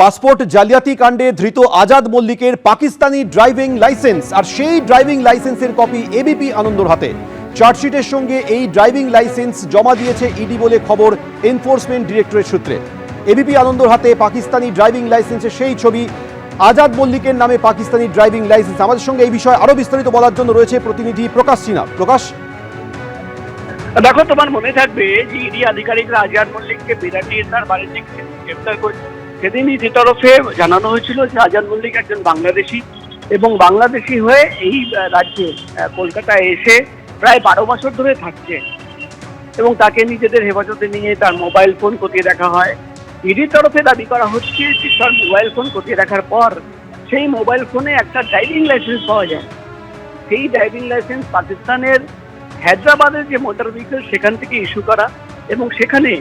Passport জালিয়াতি কাণ্ডে ধৃত আজাদ মল্লিকের পাকিস্তানি ড্রাইভিং লাইসেন্স আর সেই ড্রাইভিং লাইসেন্সের কপি এবিপি আনন্দর হাতে। চার্জশিটের সঙ্গে এই ড্রাইভিং লাইসেন্স জমা দিয়েছে ইডি বলে খবর এনফোর্সমেন্ট ডিরেক্টরেট সূত্রে। এবিপি আনন্দর হাতে পাকিস্তানি ড্রাইভিং লাইসেন্সের সেই ছবি। আজাদ মল্লিকের নামে পাকিস্তানি ড্রাইভিং লাইসেন্স। আমাদের সঙ্গে এই বিষয়ে আরও বিস্তারিত বলার জন্য রয়েছে প্রতিনিধি প্রকাশ সিনহা। প্রকাশ? দেখো, তোমার মনে থাকবে যে ইডি আধিকারিকরা আজাদ মল্লিককে বিরাটির তার থেকে গ্রেফতার করে সেদিন ইডি তরফে জানানো হয়েছিল যে আজাদ মল্লিক একজন বাংলাদেশি এবং বাংলাদেশি হয়ে এই রাজ্যে কলকাতায় এসে প্রায় বারো বছর ধরে থাকছে এবং তাকে নিজেদের হেফাজতে নিয়ে তার মোবাইল ফোন খতিয়ে দেখা হয়। ইডির তরফে দাবি করা হচ্ছে যে তার মোবাইল ফোন খতিয়ে দেখার পর সেই মোবাইল ফোনে একটা ড্রাইভিং লাইসেন্স পাওয়া যায়। সেই ড্রাইভিং লাইসেন্স পাকিস্তানের হায়দ্রাবাদের যে মোটর ভেহিকেল সেখান থেকে ইস্যু করা এবং সেখানে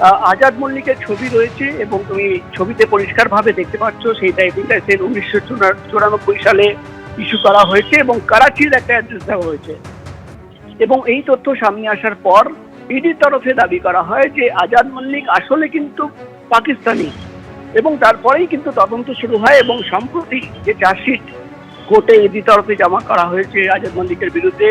আজাদ মল্লিকের ছবি রয়েছে এবং তুমি ছবিতে পরিষ্কারভাবে দেখতে পাচ্ছ সেই ড্রাইভিং লাইসেন্স উনিশশো চুরানব্বই সালে ইস্যু করা হয়েছে এবং করাচির একটা অ্যাড্রেস দেওয়া হয়েছে। এবং এই তথ্য সামনে আসার পর ইডির তরফে দাবি করা হয় যে আজাদ মল্লিক আসলে কিন্তু পাকিস্তানি এবং তারপরেই কিন্তু তদন্ত শুরু হয় এবং সম্প্রতি যে চার্জশিট কোর্টে ইডি তরফে জমা করা হয়েছে আজাদ মল্লিকের বিরুদ্ধে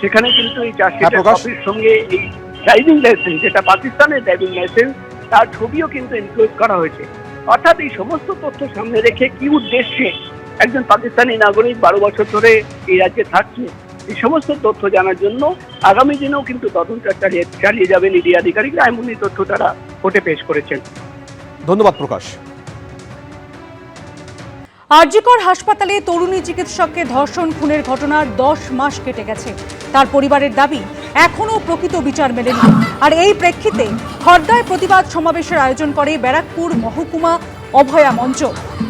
সেখানে কিন্তু এই চার্জশিটের হ্যাঁ, সঙ্গে এই ড্রাইভিং লাইসেন্স যেটা পাকিস্তানের ড্রাইভিং লাইসেন্স তার ছবিও কিন্তু ইনক্লুড করা হয়েছে। অর্থাৎ এই সমস্ত তথ্য সামনে রেখে কি উদ্দেশ্যে একজন পাকিস্তানি নাগরিক বারো বছর ধরে এই রাজ্যে থাকছে, এই সমস্ত তথ্য জানার জন্য আগামী দিনেও কিন্তু তদন্ত চালিয়ে চালিয়ে যাবেন ইডি আধিকারিকরা, এমনই তথ্য তারা কোর্টে পেশ করেছেন। ধন্যবাদ প্রকাশ। আরজিকর হাসপাতালে তরুণী চিকিৎসককে ধর্ষণ, খুনের ঘটনার দশ মাস কেটে গেছে। তার পরিবারের দাবি এখনও প্রকৃত বিচার মেলেনি। আর এই প্রেক্ষিতে হরদায় প্রতিবাদ সমাবেশের আয়োজন করে ব্যারাকপুর মহকুমা অভয়া মঞ্চ।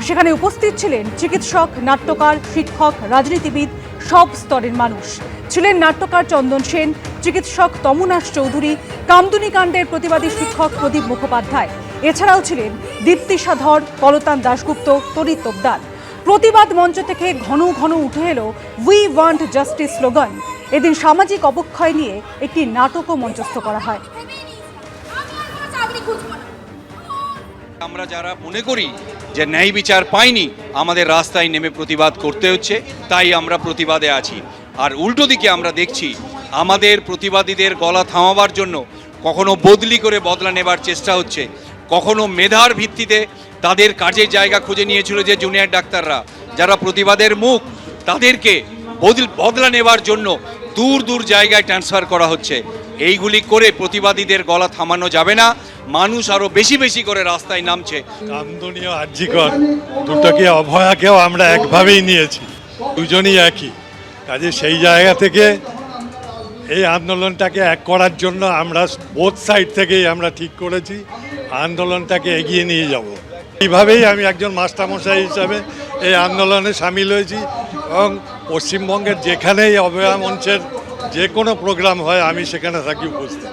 সেখানে উপস্থিত ছিলেন চিকিৎসক, নাট্যকার, শিক্ষক, রাজনীতিবিদ, সব স্তরের মানুষ। ছিলেন নাট্যকার চন্দন সেন, চিকিৎসক তমুনাশ চৌধুরী কামদুনি কাণ্ডের প্রতিবাদী শিক্ষক প্রদীপ মুখোপাধ্যায়। এছাড়াও ছিলেন দীপ্তি সাধর কলতান দাশগুপ্ত, তরিত তোপদার। প্রতিবাদ মঞ্চ থেকে ঘন ঘন উঠে এলো উই ওয়ান্ট জাস্টিস স্লোগান। এদিন সামাজিক অবক্ষয় নিয়ে একটি নাটকও মঞ্চস্থ করা হয়। আমরা যারা মনে করি যে ন্যায় বিচার পাইনি, আমাদের রাস্তায় নেমে প্রতিবাদ করতে হচ্ছে, তাই আমরা প্রতিবাদে আছি। আর উল্টো দিকে আমরা দেখছি, আমাদের প্রতিবাদীদের গলা থামাবার জন্য কখনো বদলি করে বদলা নেবার চেষ্টা হচ্ছে। কখনো মেধার ভিত্তিতে তাদের কাজের জায়গা খুঁজে নিয়েছিল যে জুনিয়র ডাক্তাররা। যারা প্রতিবাদের মুখ, তাদেরকে বদল নেবার জন্য দূর দূর জায়গায় ট্রান্সফার করা হচ্ছে। এইগুলি করে প্রতিবাদীদের গলা থামানো যাবে না। মানুষ আরও বেশি বেশি করে রাস্তায় নামছে। অভয়াকেও আমরা একভাবেই নিয়েছি। দুজনই একই। কাজে সেই জায়গা থেকে এই আন্দোলনটাকে এক করার জন্য আমরা বোথ সাইড থেকেই আমরা ঠিক করেছি। আন্দোলনটাকে এগিয়ে নিয়ে যাব। এইভাবেই আমি একজন মাস্টারমশাই হিসাবে এই আন্দোলনে সামিল হয়েছি এবং পশ্চিমবঙ্গের যেখানেই অভয়া মঞ্চের যে কোনো প্রোগ্রাম হয়, আমি সেখানে থাকি উপস্থিত।